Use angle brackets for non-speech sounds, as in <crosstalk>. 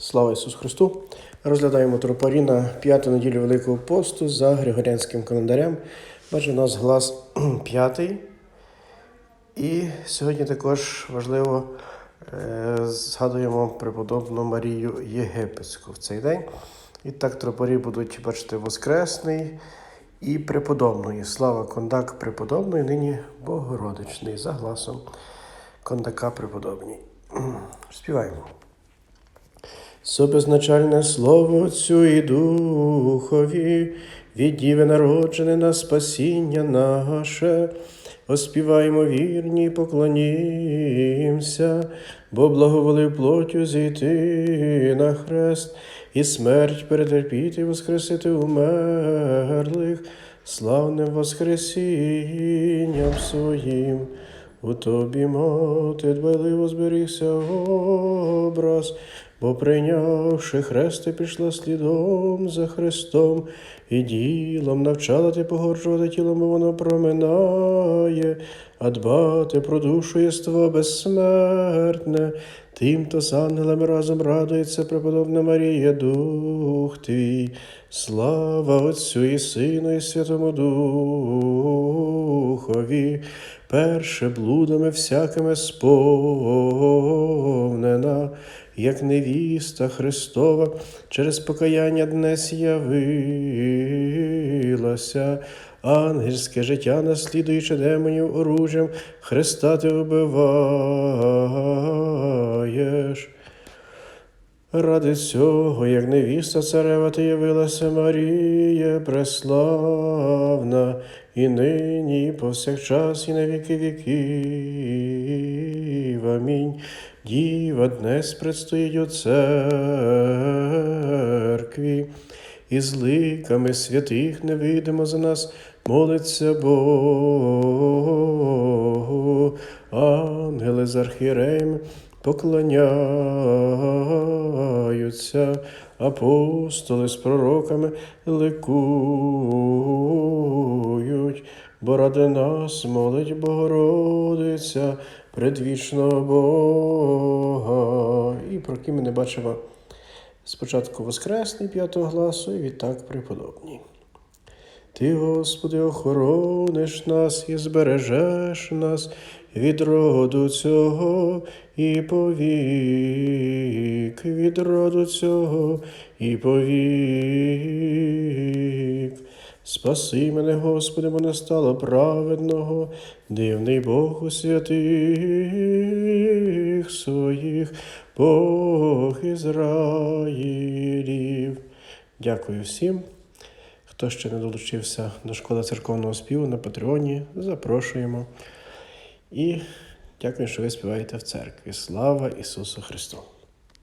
Слава Ісусу Христу! Розглядаємо тропарі на п'яту неділю Великого посту за Григоріанським календарем. Бачите, у нас глас <clears throat> п'ятий. І сьогодні також важливо е, згадуємо преподобну Марію Єгипетську в цей день. І так тропарі будуть, бачите, Воскресний і преподобної. Слава кондак преподобної, нині Богородичний за гласом кондака преподобній. <clears throat> Співаємо. Собезначальне слово Отцю і Духові, від Діви народжене на спасіння наше, оспіваємо вірні, поклонімся, бо благоволив плотю зійти на хрест, і смерть перетерпіти, воскресити умерлих, славним воскресінням своїм. У тобі, мати, дбайливо зберігся образ, бо прийнявши хрест, пішла слідом за Христом, і ділом навчала ти погорджувати тілом, бо воно проминає, а дбати про душу єство безсмертне. Тим, то з ангелами разом радується, преподобна Марія, Дух твій, слава Отцю і Сину, і Святому Духові, перше блудами всякими сповнена, як невіста Христова, через покаяння днес явилася, ангельське життя, наслідуючи демонів оружжям, Христа ти вбиваєш. Ради цього, як невіста царева, ти явилася Марія преславна, і нині, і повсякчас, і на віки віків. Амінь. Діва днес предстоїть у церкві, і з ликами святих невидимо за нас молиться Богу. Ангели з архієреями поклоняються, апостоли з пророками ликують, бо ради нас молить Богородиця, предвічного Бога. І про які ми не бачимо спочатку Воскресний п'ятого гласу, і відтак преподобній. Ти, Господи, охорониш нас і збережеш нас від роду цього і повік, від роду цього і повік. Спаси мене, Господи, бо не стало праведного, дивний Бог у святих своїх, Бог Ізраїлів. Дякую всім. Хто ще не долучився до школи церковного співу на Патреоні, запрошуємо. І дякую, що ви співаєте в церкві. Слава Ісусу Христу!